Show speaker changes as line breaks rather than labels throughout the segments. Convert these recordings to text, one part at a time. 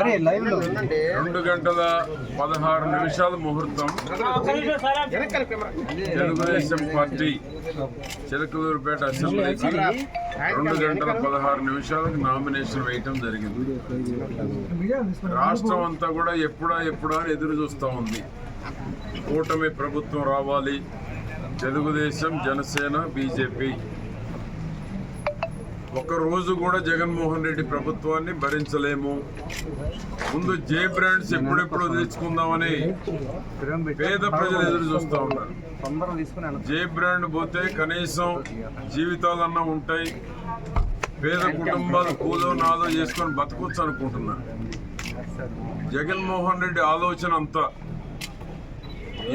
అరే లైవ్లో
రెండు గంటల పదహారు నిమిషాల ముహూర్తం. తెలుగుదేశం పార్టీ చిలకలూరుపేట అసెంబ్లీకి రెండు గంటల పదహారు నిమిషాలకు నామినేషన్ వేయటం జరిగింది. రాష్ట్రం అంతా కూడా ఎప్పుడా ఎప్పుడా అని ఎదురు చూస్తూ ఉంది. కూటమి ప్రభుత్వం రావాలి. తెలుగుదేశం జనసేన బీజేపీ. ఒక్కరోజు కూడా జగన్మోహన్ రెడ్డి ప్రభుత్వాన్ని భరించలేము. ముందు జే బ్రాండ్స్ ఎప్పుడెప్పుడు తెచ్చుకుందామని పేద ప్రజలు ఎదురు చూస్తూ ఉన్నారు. జే బ్రాండ్ పోతే కనీసం జీవితాలన్నా ఉంటాయి. పేద కుటుంబాలు కూలో నాదో చేసుకొని బతకొచ్చు అనుకుంటున్నా. జగన్మోహన్ రెడ్డి ఆలోచన అంతా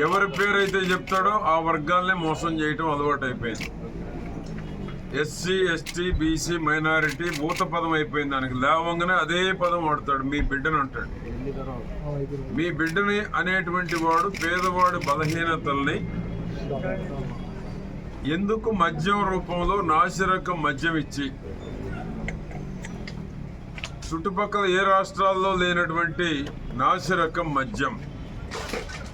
ఎవరి పేరైతే చెప్తాడో ఆ వర్గాల్ని మోసం చేయటం అలవాటు అయిపోయింది ఎస్సీ ఎస్టీ బీసీ మైనారిటీ భూత పదం అయిపోయింది. దానికి లేవంగానే అదే పదం వాడతాడు. మీ బిడ్డను అంటాడు. మీ బిడ్డని అనేటువంటి వాడు పేదవాడు బలహీనతల్ని ఎందుకు మద్యం రూపంలో నాసిరకం మద్యం ఇచ్చి? చుట్టుపక్కల ఏ రాష్ట్రాల్లో లేనటువంటి నాసిరకం మద్యం?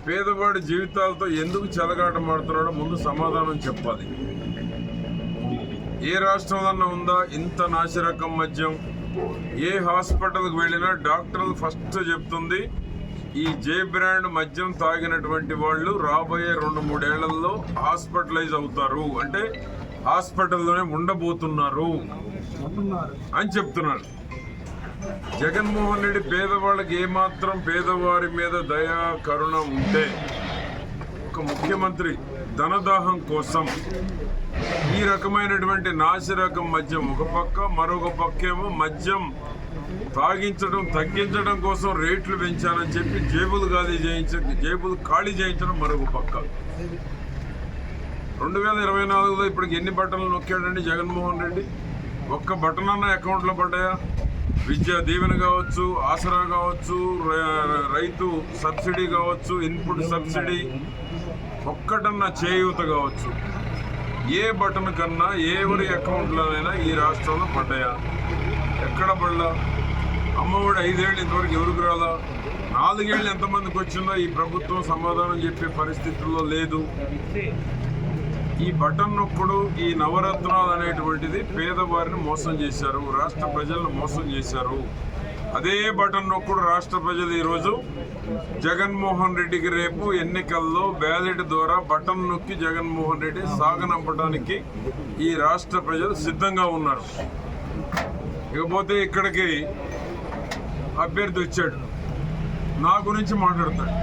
పేదవాడి జీవితాలతో ఎందుకు చెలగాటమాడుతున్నాడో ముందు సమాధానం చెప్పాలి. ఏ రాష్ట్రంలో ఉందా ఇంత నాసిరకం మద్యం ఏ హాస్పిటల్కి వెళ్ళినా డాక్టర్లు ఫస్ట్ చెప్తుంది ఈ జే బ్రాండ్ మద్యం తాగినటువంటి వాళ్ళు రాబోయే రెండు మూడేళ్ళలో హాస్పిటలైజ్ అవుతారు. అంటే హాస్పిటల్లోనే ఉండబోతున్నారు అని చెప్తున్నారు. జగన్మోహన్ రెడ్డి పేదవాళ్ళకి ఏమాత్రం పేదవారి మీద దయా కరుణ ఉంటే ఒక ముఖ్యమంత్రి ధనదాహం కోసం ఈ రకమైనటువంటి నాసిరకం మద్యం ఒక పక్క మరొక పక్కేమో మద్యం తాగించడం తగ్గించడం కోసం రేట్లు పెంచానని చెప్పి జేబులు ఖాళీ చేయించ జేబులు ఖాళీ చేయించడం మరొక పక్క. రెండు వేల ఇరవై నాలుగులో ఇప్పటికి ఎన్ని బట్టలు నొక్కాడండి జగన్మోహన్ రెడ్డి? ఒక్క బటన్ అన్న అకౌంట్లో పడ్డాయా? విద్యా దీవెన కావచ్చు ఆసరా కావచ్చు రైతు సబ్సిడీ కావచ్చు ఇన్పుట్ సబ్సిడీ ఒక్కటన్నా చేయూత కావచ్చు. ఏ బటన్ కన్నా ఎవరి అకౌంట్లోనైనా ఈ రాష్ట్రంలో పడ్డాయా? ఎక్కడ పడలా? అమ్మఒడి ఐదేళ్ళు ఇంతవరకు ఎవరికి రాలా? నాలుగేళ్ళు ఎంతమందికి వచ్చిందో ఈ ప్రభుత్వం సమాధానం చెప్పే పరిస్థితుల్లో లేదు. ఈ బటన్ నొక్కుడు ఈ నవరత్నాలు అనేటువంటిది పేదవారిని మోసం చేశారు రాష్ట్ర ప్రజలను మోసం చేశారు. అదే బటన్ నొక్కుడు రాష్ట్ర ప్రజలు ఈరోజు జగన్మోహన్ రెడ్డికి రేపు ఎన్నికల్లో బ్యాలెట్ ద్వారా బటన్ నొక్కి జగన్మోహన్ రెడ్డి సాగనంపడానికి ఈ రాష్ట్ర ప్రజలు సిద్ధంగా ఉన్నారు. ఇకపోతే ఇక్కడికి అభ్యర్థి వచ్చాడు. నా గురించి మాట్లాడతాడు.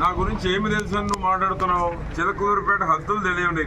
నా గురించి ఏమి తెలుసు నువ్వు మాట్లాడుతున్నావు? చిలకూరుపేట హద్దులు తెలియవు నీకు